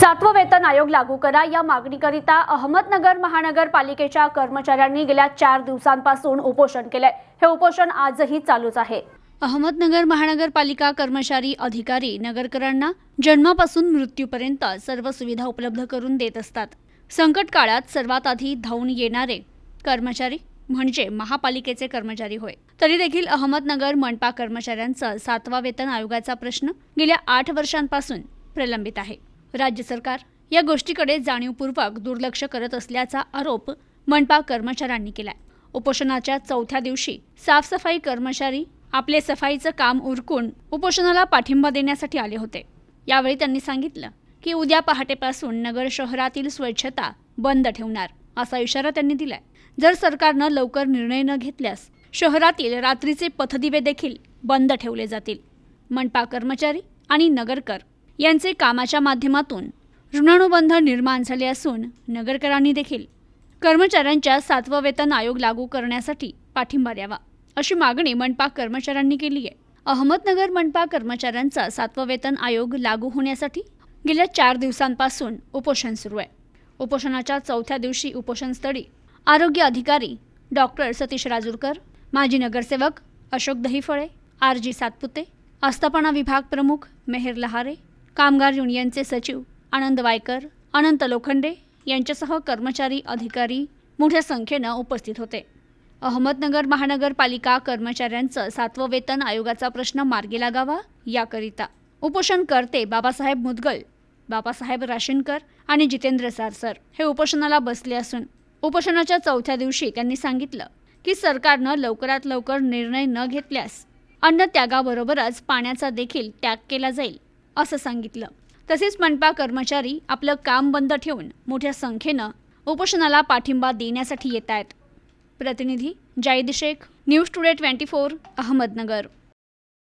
सातवं वेतन आयोग लागू करा. या मागणीकरिता अहमदनगर महानगरपालिकेच्या कर्मचाऱ्यांनी गेल्या चार दिवसांपासून उपोषण केलंय. हे उपोषण आजही चालूच आहे. अहमदनगर महानगरपालिका कर्मचारी अधिकारी नगरकरांना जन्मापासून मृत्यूपर्यंत सर्व सुविधा उपलब्ध करून देत असतात. संकट काळात सर्वात आधी धावून येणारे कर्मचारी म्हणजे महापालिकेचे कर्मचारी होय. तरी देखील अहमदनगर मनपा कर्मचाऱ्यांचा सातवा वेतन आयोगाचा प्रश्न गेल्या आठ वर्षांपासून प्रलंबित आहे. राज्य सरकार या गोष्टीकडे जाणीवपूर्वक दुर्लक्ष करत असल्याचा आरोप मनपा कर्मचाऱ्यांनी केलाय. उपोषणाच्या चौथ्या दिवशी साफसफाई कर्मचारी आपले सफाईचं काम उरकून उपोषणाला पाठिंबा देण्यासाठी आले होते. यावेळी त्यांनी सांगितलं की उद्या पहाटेपासून नगर शहरातील स्वच्छता बंद ठेवणार असा इशारा त्यांनी दिलाय. जर सरकारनं लवकर निर्णय न घेतल्यास शहरातील रात्रीचे पथदिवे देखील बंद ठेवले जातील. मनपा कर्मचारी आणि नगरकर यांचे कामाच्या माध्यमातून ऋणानुबंध निर्माण झाले असून नगरकरांनी देखील कर्मचाऱ्यांच्या सातवं वेतन आयोग लागू करण्यासाठी पाठिंबा द्यावा अशी मागणी मनपा कर्मचाऱ्यांनी केली आहे. अहमदनगर मनपा कर्मचाऱ्यांचा सातवं वेतन आयोग लागू होण्यासाठी गेल्या चार दिवसांपासून उपोषण सुरू आहे. उपोषणाच्या चौथ्या दिवशी उपोषणस्थळी आरोग्य अधिकारी डॉक्टर सतीश राजूरकर माजी नगरसेवक अशोक दहीफळे आर जी सातपुते आस्थापना विभाग प्रमुख मेहेर लहारे कामगार युनियनचे सचिव आनंद वायकर अनंत लोखंडे यांच्यासह कर्मचारी अधिकारी मोठ्या संख्येनं उपस्थित होते. अहमदनगर महानगरपालिका कर्मचाऱ्यांचं सातवं वेतन आयोगाचा प्रश्न मार्गी लागावा याकरिता. उपोषणकर्ते बाबासाहेब मुदगल बाबासाहेब राशीनकर आणि जितेंद्र सारसर हे उपोषणाला बसले असून उपोषणाच्या चौथ्या दिवशी त्यांनी सांगितलं की सरकारनं लवकरात लवकर निर्णय न घेतल्यास अन्न त्यागाबरोबरच पाण्याचा देखील त्याग केला जाईल. असं सांगितलं. तसेच मनपा कर्मचारी आपलं काम बंद ठेवून मोठ्या संख्येनं उपोषणाला पाठिंबा देण्यासाठी येत आहेत. प्रतिनिधी Zaid Shaikh news today twenty four Ahmednagar.